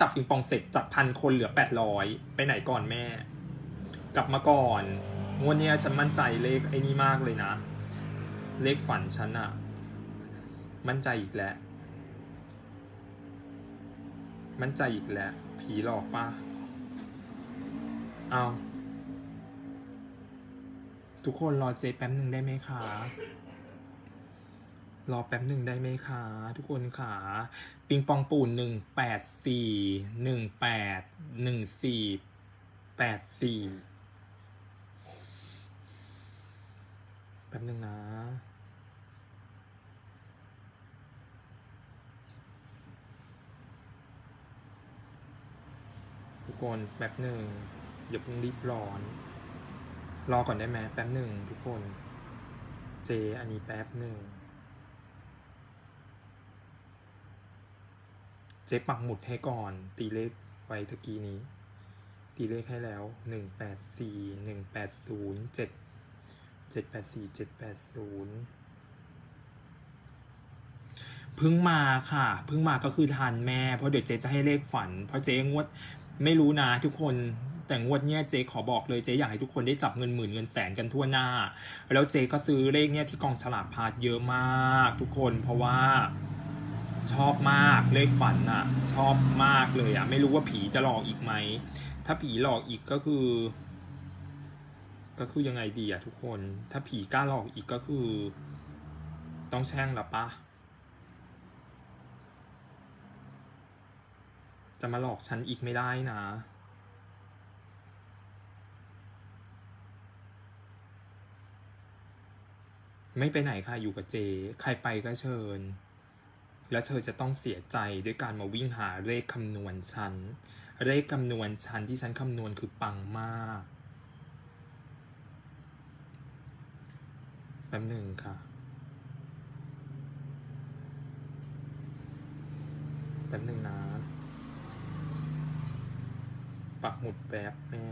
จับปิงปองเสร็จจากพันคนเหลือแปดร้อยไปไหนก่อนแม่ กลับมาก่อนงวดเนี้ยฉันมั่นใจเลขไอ้นี่มากเลยนะ เลขฝันฉันอะมั่นใจอีกแล้ว มั่นใจอีกแล้ว ผีหลอกปะเอาทุกคนรอเจแป๊บหนึ่งได้ไหมคะ รอแป๊บหนึ่งได้ไหมคะทุกคนค่ะ ปิงปองปูนหนึ่งแปดสี่หนึ่งแปดหนึ่งสี่แปดสี่แป๊บหนึ่งนะทุกคนแป๊บหนึ่งอย่าเพิ่งรีบร้อน รอก่อนได้ไหมแป๊บหนึ่งทุกคน เจ อันนี้แป๊บหนึ่ง เจ๊ปักหมุดให้ก่อน ตีเลขไว้ตะกี้นี้ ตีเลขให้แล้วหนึ่งแปดสี่หนึ่งแปดศูนย์เจ็ดเจ็ดแปดสี่เจ็ดแปดศูนย์เพิ่งมาค่ะเพิ่งมาก็คือทานแม่ เพราะเดี๋ยวเจ๊จะให้เลขฝัน เพราะเจ๊งวดไม่รู้นะทุกคนแต่งวดเนี้ยเจ๊ขอบอกเลยเจ๊อยากให้ทุกคนได้จับเงินหมื่นเงินแสนกันทั่วหน้า แล้วเจ๊ก็ซื้อเลขเนี้ยที่กองฉลากพาดเยอะมาก ทุกคนเพราะว่า ชอบมากเลขฝันอะชอบมากเลยอะไม่รู้ว่าผีจะหลอกอีกไหม ถ้าผีหลอกอีกก็คือ ก็คือยังไงดีอะทุกคน ถ้าผีกล้าหลอกอีกก็คือ ต้องแช่งละปะจะมาหลอกฉันอีกไม่ได้นะ ไม่ไปไหนค่ะอยู่กับเจ ใครไปก็เชิญ แล้วเธอจะต้องเสียใจด้วยการมาวิ่งหาเลขคำนวณฉัน เลขคำนวณฉันที่ฉันคำนวณคือปังมากแป๊บหนึ่งค่ะแป๊บหนึ่งนะปักหมุดแป๊บแม่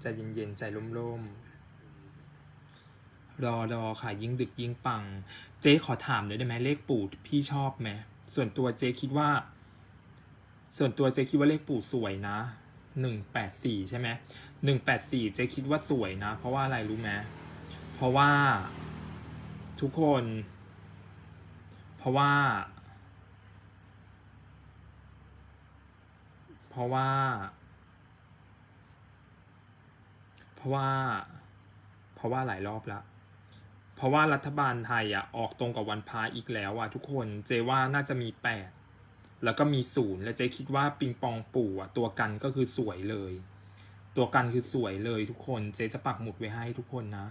ใจเย็นๆ ใจร่มๆ รอรอค่ะ ยิ่งดึกยิ่งปัง เจ๊ขอถามหน่อยได้ไหมเลขปู่พี่ชอบไหมส่วนตัวเจ๊คิดว่า ส่วนตัวเจ๊คิดว่าเลขปู่สวยนะหนึ่งแปดสี่ใช่ไหมหนึ่งแปดสี่เจ๊คิดว่าสวยนะ เพราะว่าอะไรรู้ไหมเพราะว่า ทุกคน เพราะว่า เพราะว่า เพราะว่า เพราะว่าหลายรอบละเพ ราะว่ารัฐบาลไทยอะออกตรงกับวันพาอีกแล้วอะทุกคนเจว่าน่าจะมีแปดแล้วก็มีศูนย์และเจคิดว่าปิงปองปู่อะตัวกันก็คือสวยเลย ตัวกันคือสวยเลยทุกคนเจจะปักหมุดไว้ให้ทุกคนนะ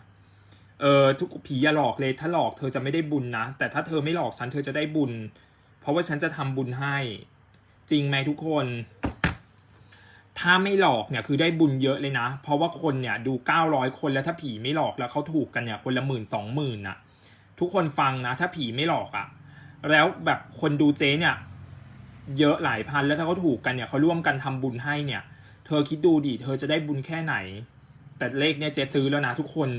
เออทุกผีอย่าหลอกเลยถ้าหลอกเธอจะไม่ได้บุญนะ แต่ถ้าเธอไม่หลอกฉันเธอจะได้บุญ เพราะว่าฉันจะทำบุญให้ จริงไหมทุกคน ถ้าไม่หลอกเนี่ยคือได้บุญเยอะเลยนะ เพราะว่าคนเนี่ยดู 900 คนแล้วถ้าผีไม่หลอกแล้วเขาถูกกันเนี่ยคนละหมื่นสองหมื่นน่ะ ทุกคนฟังนะ ถ้าผีไม่หลอกอะ่ะ แล้วแบบคนดูเจ๊เนี่ย เยอะหลายพันแล้วถ้าเขาถูกกันเนี่ยเขาร่วมกันทำบุญให้เนี่ย เธอคิดดูดิเธอจะได้บุญแค่ไหน แต่เลขเนี่ยเจ๊ซื้อแล้วนะ ทุกคน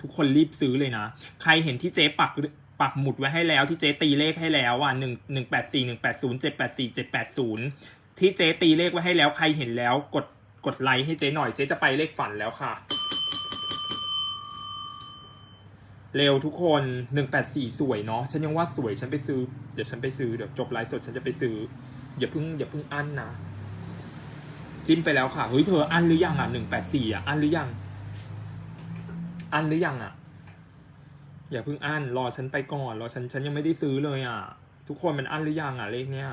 ทุกคนรีบซื้อเลยนะ ใครเห็นที่เจ๊ปักปักหมุดไว้ให้แล้วที่เจ๊ตีเลขให้แล้วอะหนึ่งหนึ่งแปดสี่หนึ่งแปดศูนย์เจ็ดแปดสี่เจ็ดแปดศูนย์ ที่เจ๊ตีเลขไว้ให้แล้วใครเห็นแล้ว กดกดไลค์ให้เจ๊หน่อยเจ๊จะไปเลขฝันแล้วค่ะ เร็วทุกคนหนึ่งแปดสี่สวยเนาะฉันยังว่าสวยฉันไปซื้อ เดี๋ยวฉันไปซื้อเดี๋ยวจบไลฟ์สดฉันจะไปซื้อ อย่าเพิ่งอย่าเพิ่งอั้นนะจิ้มไปแล้วค่ะเฮ้ยเธออั้นหรือยังอะหนึ่งแปดสี่อะอั้นหรือยัง อั้นหรือยังอะ อย่าเพิ่งอั้นรอฉันไปก่อนรอฉันฉันยังไม่ได้ซื้อเลยอะ ทุกคนมันอั้นหรือยังอะเลขเนี้ย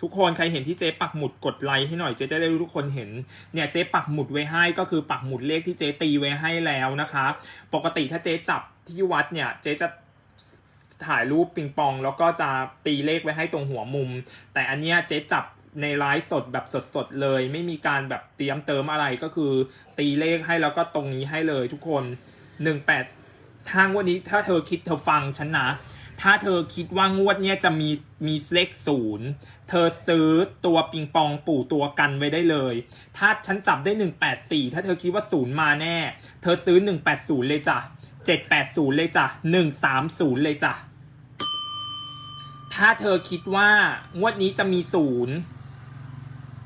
ทุกคนใครเห็นที่เจ๊ปักหมุดกดไลค์ให้หน่อยเจ๊จะได้รู้ทุกคนเห็นเนี่ยเจ๊ปักหมุดไว้ให้ก็คือปักหมุดเลขที่เจ๊ตีไว้ให้แล้วนะคะ ปกติถ้าเจ๊จับที่วัดเนี่ยเจ๊จะถ่ายรูปปิงปอง แล้วก็จะตีเลขไว้ให้ตรงหัวมุม แต่อันเนี้ยเจ๊จับในไลฟ์สดแบบสดๆเลย ไม่มีการแบบเตรียมเติมอะไรก็คือ ตีเลขให้แล้วก็ตรงนี้ให้เลยทุกคนหนึ่งแปดทางวันนี้ถ้าเธอคิดเธอฟังฉันนะ ถ้าเธอคิดว่างวดเนี้ยจะมีมีเลขศูนย์เธอซื้อตัวปิงปองปู่ตัวกันไว้ได้เลย ถ้าฉันจับได้ 184 ถ้าเธอคิดว่าศูนย์มาแน่ เธอซื้อ 180 เลยจ้ะ 780 เลยจ้ะ 130 เลยจ้ะ ถ้าเธอคิดว่างวดนี้จะมีศูนย์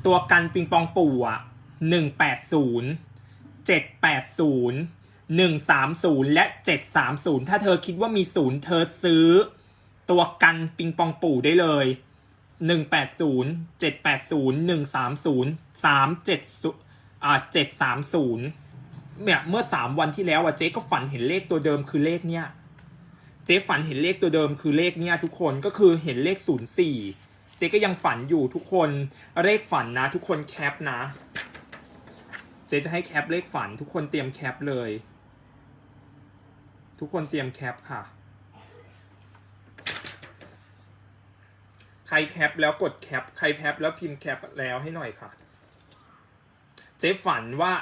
ตัวกันปิงปองปู่อะหนึ่ งแปดศูนย์เจ็ดแปดศูนย์หนึ่งสามศูนย์และเจ็ดสามศูนย์ถ้าเธอคิดว่ามีศูนย์เธอซื้อ ตัวกันปิงปองปู่ได้เลยหนึ่งแปดศูนย์เจ็ดแปดศูนย์หนึ่งสามศูนย์สามเจ็ดอ่าเจ็ดสามศูนย์เนี่ยเมื่อสามวันที่แล้วอะเจ๊ก็ฝันเห็นเลขตัวเดิมคือเลขเนี้ยเจ๊ฝันเห็นเลขตัวเดิมคือเลขเนี่ยทุกคนก็คือเห็นเลขศูนย์สี่เจ๊ก็ยังฝันอยู่ทุกคนเลขฝันนะ ทุกคนแคปนะ เจ๊จะให้แคปเลขฝันทุกคนเตรียมแคปเลย ทุกคนเตรียมแคปค่ะ ใครแคปแล้วกดแคป ใครแคปแล้วพิมพ์แคปแล้วให้หน่อยค่ะ เจ๊ฝันว่า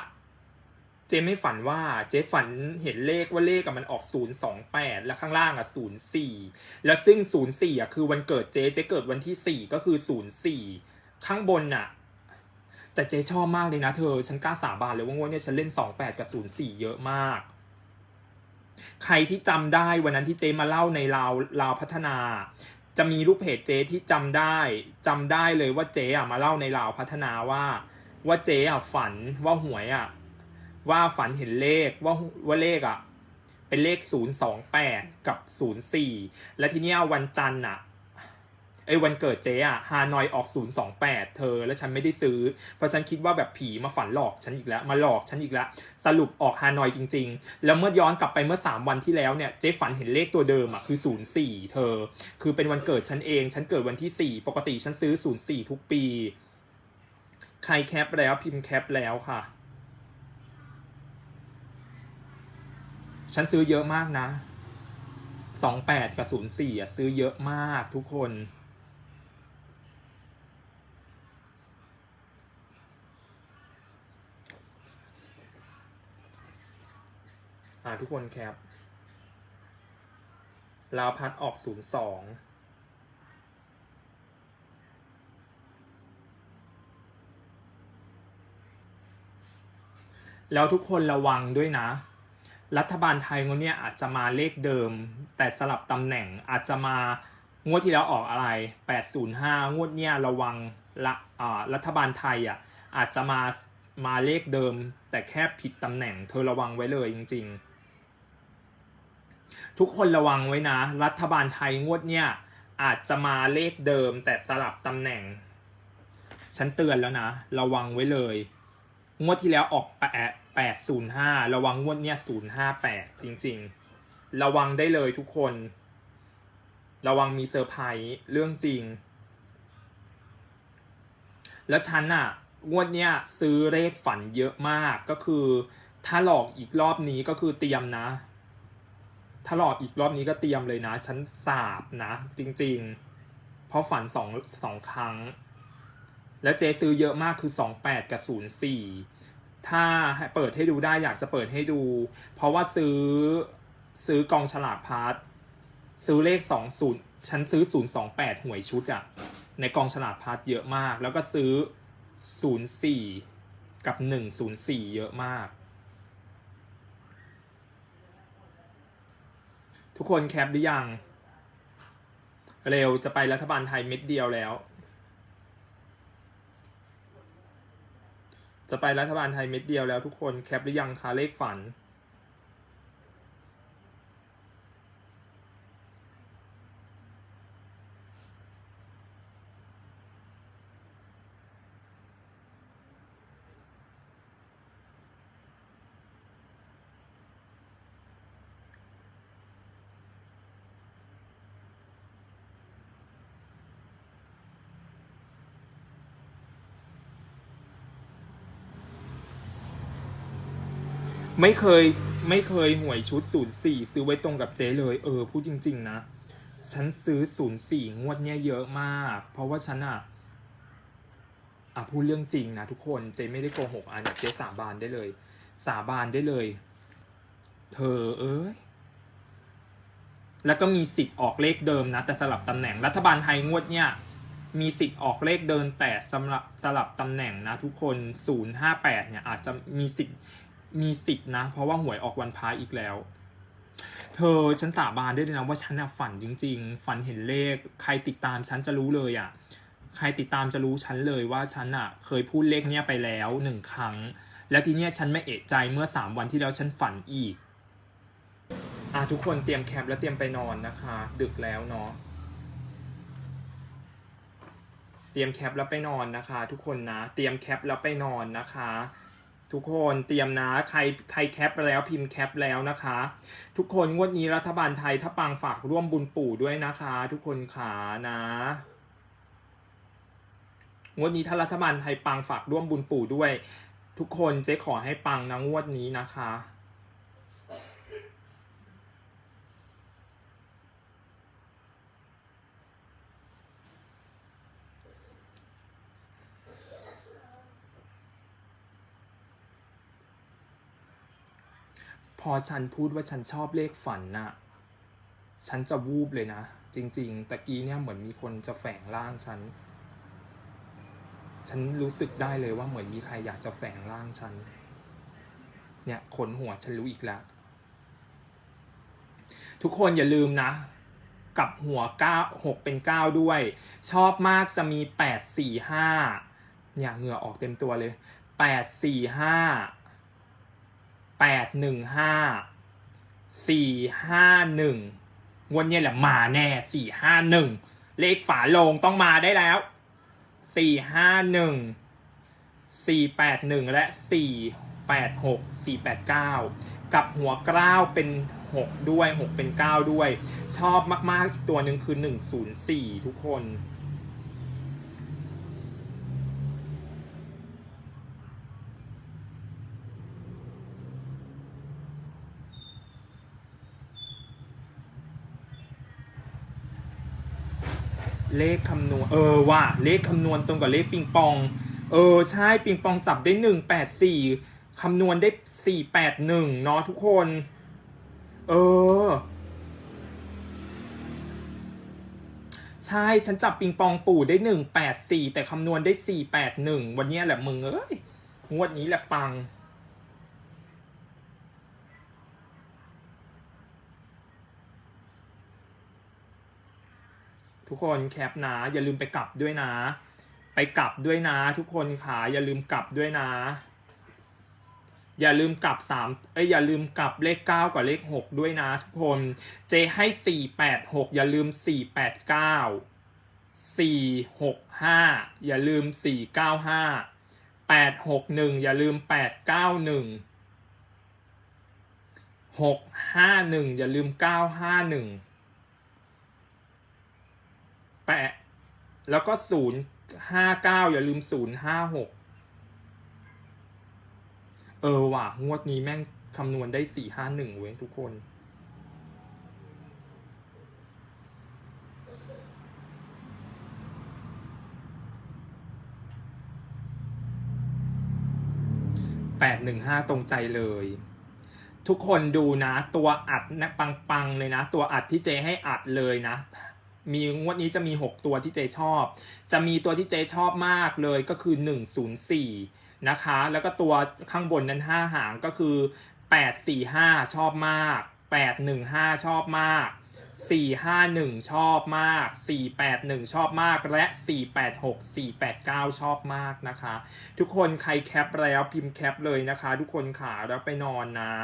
เจ๊ไม่ฝันว่า เจ๊ฝันเห็นเลขว่าเลขอะมันออกศูนย์สองแปดแล้วข้างล่างอะศูนย์สี่แล้วซึ่งศูนย์สี่อะคือวันเกิดเจ๊ เจ๊เกิดวันที่สี่ก็คือศูนย์สี่ข้างบนอะแต่เจ๊ชอบมากเลยนะเธอ ฉันกล้าสาบานเลยว่างวดเนี่ยฉันเล่นสองแปดกับศูนย์สี่เยอะมาก ใครที่จำได้วันนั้นที่เจมาเล่าในลาวลาวพัฒนา จะมีลูกเพจเจที่จำได้จำได้เลยว่าเจ๊อะมาเล่าในลาวพัฒนาว่า ว่าเจ๊อะฝันว่าหวยอะว่าฝันเห็นเลขว่าว่าเลขอะเป็นเลขศูนย์สองแปดกับศูนย์สี่และทีเนี้ยวันจันทร์อะ ไอ้วันเกิดเจ๊อะฮานอยออกศูนย์สองแปดเธอ แล้วฉันไม่ได้ซื้อ เพราะฉันคิดว่าแบบผีมาฝันหลอกฉันอีกแล้ว มาหลอกฉันอีกแล้ว สรุปออกฮานอยจริง ๆ แล้วเมื่อย้อนกลับไปเมื่อสามวันที่แล้วเนี่ย เจ๊ฝันเห็นเลขตัวเดิมอะคือศูนย์สี่เธอ คือเป็นวันเกิดฉันเอง ฉันเกิดวันที่สี่ปกติฉันซื้อศูนย์สี่ทุกปี ใครแคปแล้วพิมพ์แคปแล้วค่ะ ฉันซื้อเยอะมากนะสองแปดกับศูนย์สี่อะซื้อเยอะมากทุกคน อ่าทุกคนแคปลาวพัดออกศูนย์สองแล้วทุกคนระวังด้วยนะ รัฐบาลไทยงวดเนี้ยอาจจะมาเลขเดิม แต่สลับตำแหน่งอาจจะมางวดที่แล้วออกอะไร 805 งวดเนี้ยระวังละอ่ารัฐบาลไทยอะอาจจะมามาเลขเดิม แต่แค่ผิดตำแหน่ง เธอระวังไว้เลยจริง ๆ ทุกคนระวังไว้นะ รัฐบาลไทยงวดเนี้ยอาจจะมาเลขเดิม แต่สลับตำแหน่ง ฉันเตือนแล้วนะ ระวังไว้เลย งวดที่แล้วออกแปดศูนย์ห้าระวังงวดเนี้ยศูนย์ห้าแปดจริง ๆ ระวังได้เลยทุกคน ระวังมีเซอร์ไพรส์เรื่องจริง แล้วฉันอะงวดเนี้ยซื้อเลขฝันเยอะมากก็คือ ถ้าหลอกอีกรอบนี้ก็คือเตรียมนะ ถ้าหลอกอีกรอบนี้ก็เตรียมเลยนะ ฉันสาบนะ จริงๆ เพราะฝันสองสองครั้ง แล้วเจซื้อเยอะมากคือ 28 กับ 04 ถ้าให้เปิดให้ดูได้อยากจะเปิดให้ดู เพราะว่าซื้อซื้อกองฉลากพาร์ทซื้อเลข 20 ฉันซื้อ 028 หวยชุดอะในกองฉลากพาร์ทเยอะมาก แล้วก็ซื้อ 04 กับ 104 เยอะมาก ทุกคนแคปหรือยัง เร็วจะไปรัฐบาลไทยเม็ดเดียวแล้ว จะไปรัฐบาลไทยเม็ดเดียวแล้วทุกคนแคปหรือยังคะเลขฝัน ไม่เคยไม่เคยหวยชุดศูนย์สี่ซื้อไว้ตรงกับเจ๊เลย เออ พูดจริง ๆ นะ ฉันซื้อศูนย์สี่งวดเนี้ยเยอะมาก เพราะว่าฉันอะอะพูดเรื่องจริงนะทุกคนเจ๊ไม่ได้โกหกอะเนี่ยเจ๊สาบานได้เลย สาบานได้เลย เธอเอ้ยแล้วก็มีสิทธิ์ออกเลขเดิมนะ แต่สลับตำแหน่งรัฐบาลไทยงวดเนี้ยมีสิทธิ์ออกเลขเดินแต่สำหรับสลับตำแหน่งนะทุกคน 058 เนี่ยอาจจะมีสิทธิ์ มีสิทธิ์นะ เพราะว่าหวยออกวันพายอีกแล้ว เธอฉันสาบานได้เลยนะว่าฉันอะฝันจริง ๆ ฝันเห็นเลข ใครติดตามฉันจะรู้เลยอะใครติดตามจะรู้ฉันเลยว่าฉันอะเคยพูดเลขเนี้ยไปแล้วหนึ่งครั้ง แล้วทีเนี้ยฉันไม่เอะใจเมื่อสามวันที่แล้วฉันฝันอีกอะทุกคนเตรียมแคปแล้วเตรียมไปนอนนะคะ ดึกแล้วเนาะเตรียมแคปแล้วไปนอนนะคะ ทุกคนนะ เตรียมแคปแล้วไปนอนนะคะ ทุกคนเตรียมนะใครใครแคปไปแล้วพิมพ์แคปแล้วนะคะ ทุกคนงวดนี้รัฐบาลไทยถ้าปังฝากร่วมบุญปู่ด้วยนะคะ ทุกคนขานะงวดนี้ถ้ารัฐบาลไทยปังฝากร่วมบุญปู่ด้วย ทุกคนเจ๊ขอให้ปังนะงวดนี้นะคะ พอฉันพูดว่าฉันชอบเลขฝันน่ะ ฉันจะวูบเลยนะ จริงๆตะกี้เนี่ยเหมือนมีคนจะแฝงร่างฉัน ฉันรู้สึกได้เลยว่าเหมือนมีใครอยากจะแฝงร่างฉัน เนี่ยขนหัวฉันรู้อีกแล้ว ทุกคนอย่าลืมนะ กับหัวเก้าหกเป็นเก้าด้วย ชอบมากจะมีแปดสี่ห้าเนี่ยเหงื่อออกเต็มตัวเลยแปดสี่ห้า แปดหนึ่งห้าสี่ห้าหนึ่งวันนี้แหละมาแน่สี่ห้าหนึ่งเลขฝาโลงต้องมาได้แล้วสี่ห้าหนึ่งสี่แปดหนึ่งและสี่แปดหกสี่แปดเก้ากับหัวกล้าวเป็นหกด้วยหกเป็นเก้าด้วย ชอบมากๆอีกตัวหนึ่งคือหนึ่งศูนย์สี่ทุกคน เลขคำนวณ เออว่ะเลขคำนวณตรงกับเลขปิงปอง เออ ใช่ปิงปองจับได้หนึ่งแปดสี่คำนวณได้สี่แปดหนึ่งเนาะทุกคน เออ ใช่ฉันจับปิงปองปู่ได้หนึ่งแปดสี่แต่คำนวณได้สี่แปดหนึ่งวันเนี้ยแหละมึงเอ้ยงวดนี้แหละปัง ทุกคนแคปนะอย่าลืมไปกลับด้วยนะ ไปกลับด้วยนะ ทุกคนขาอย่าลืมกลับด้วยนะ อย่าลืมกลับสามเอ้ยอย่าลืมกลับเลขเก้ากับเลขหกด้วยนะ ทุกคนเจให้สี่แปดหกอย่าลืมสี่แปดเก้าสี่หกห้าอย่าลืมสี่เก้าห้าแปดหกหนึ่งอย่าลืมแปดเก้าหนึ่งหกห้าหนึ่งอย่าลืมเก้าห้าหนึ่ง แปะ แล้วก็ศูนย์ห้าเก้าอย่าลืมศูนย์ห้าหกเออว่ะ งวดนี้แม่งคำนวณได้สี่ห้าหนึ่งเว้ยทุกคน แปดหนึ่งห้าตรงใจเลย ทุกคนดูนะ ตัวอัดนะปัง ๆ เลยนะ ตัวอัดที่เจให้อัดเลยนะ มีงวดนี้จะมี 6 ตัวที่เจชอบ จะมีตัวที่เจชอบมากเลยก็คือ 104 นะคะ แล้วก็ตัวข้างบนนั้น 5 หางก็คือ 845 ชอบมาก 815 ชอบมาก 451 ชอบมาก 481 ชอบมาก และ 486 489 ชอบมากนะคะ ทุกคนใครแคปแล้วพิมพ์แคปเลยนะคะ ทุกคนขาแล้วไปนอนนะ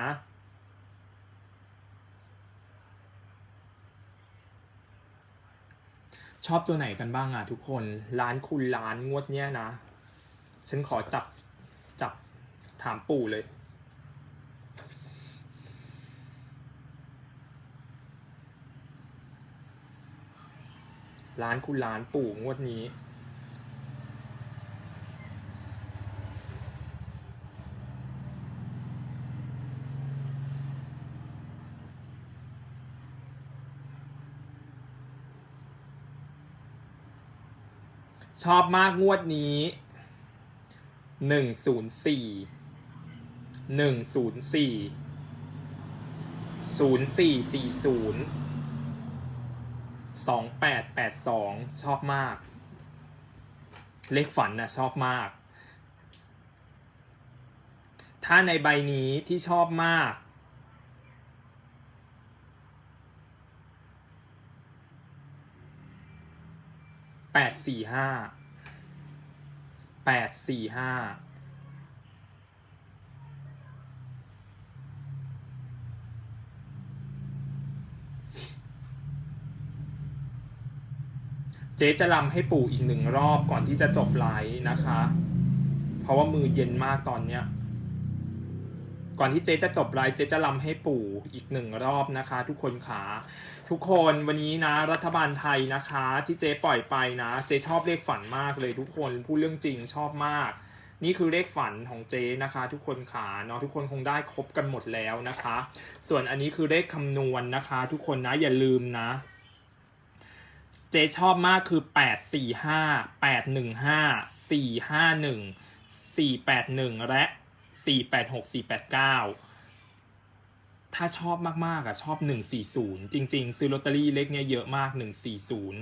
ชอบตัวไหนกันบ้างอะทุกคนร้านคุณร้านงวดเนี้ยนะ ฉันขอจับจับถามปู่เลย ร้านคุณร้านปู่งวดนี้ ชอบมากงวดนี้หนึ่งศูนย์สี่หนึ่งศูนย์สี่ศูนย์สี่สี่ศูนย์สองแปดแปดสองชอบมาก เลขฝันนะชอบมาก ถ้าในใบนี้ที่ชอบมาก แปดสี่ห้าแปดสี่ห้าเจ๊จะลำให้ปู่อีกหนึ่งรอบก่อนที่จะจบไลฟ์นะคะ เพราะว่ามือเย็นมากตอนเนี้ย ก่อนที่เจ๊จะจบไลฟ์เจ๊จะลำให้ปู่อีกหนึ่งรอบนะคะ ทุกคนขาทุกคนวันนี้นะ รัฐบาลไทยนะคะ ที่เจ๊ปล่อยไปนะ เจ๊ชอบเลขฝันมากเลยทุกคนพูดเรื่องจริงชอบมาก นี่คือเลขฝันของเจ๊นะคะ ทุกคนขาเนาะทุกคนคงได้ครบกันหมดแล้วนะคะ ส่วนอันนี้คือเลขคำนวณนะคะ ทุกคนนะอย่าลืมนะเจ๊ชอบมากคือแปดสี่ห้าแปดหนึ่งห้าสี่ห้าหนึ่งสี่แปดหนึ่งและ สี่แปดหกสี่แปดเก้าถ้าชอบมากๆอะชอบหนึ่งสี่ศูนย์จริง ๆ ซื้อลอตเตอรี่เลขเนี้ยเยอะมากหนึ่งสี่ศูนย์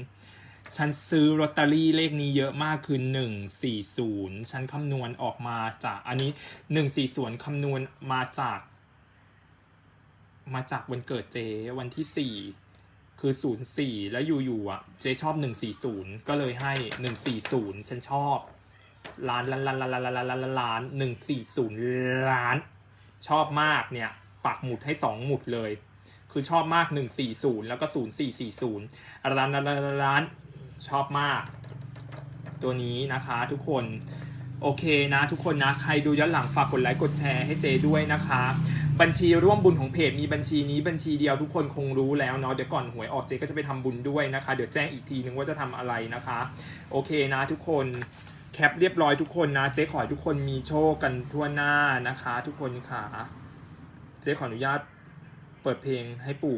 ฉันซื้อลอตเตอรี่เลขนี้เยอะมากคือหนึ่งสี่ศูนย์ฉันคำนวณออกมาจากอันนี้หนึ่งสี่ศูนย์คำนวณมาจาก มาจากวันเกิดเจวันที่สี่คือศูนย์สี่แล้วอยู่ๆอะ เจชอบหนึ่งสี่ศูนย์ก็เลยให้หนึ่งสี่ศูนย์ฉันชอบ ล้านล้านล้านล้านล้านล้านล้านล้านหนึ่งสี่ศูนย์ล้าน ชอบมากเนี่ย ปักหมุดให้สองหมุดเลย คือชอบมากหนึ่งสี่ศูนย์แล้วก็ศูนย์สี่สี่ศูนย์ล้านล้านล้านล้านชอบมาก ตัวนี้นะคะทุกคนโอเคนะทุกคนนะใครดูย้อนหลังฝากกดไลค์กดแชร์ให้เจด้วยนะคะ บัญชีร่วมบุญของเพจมีบัญชีนี้บัญชีเดียวทุกคนคงรู้แล้วเนาะเดี๋ยวก่อนหวยออกเจก็จะไปทำบุญด้วยนะคะ เดี๋ยวแจ้งอีกทีนึงว่าจะทำอะไรนะคะ โอเคนะทุกคน แคปเรียบร้อยทุกคนนะเจ๊ขอให้ทุกคนมีโชคกันทั่วหน้านะคะ ทุกคนค่ะ เจ๊ขออนุญาตเปิดเพลงให้ปู่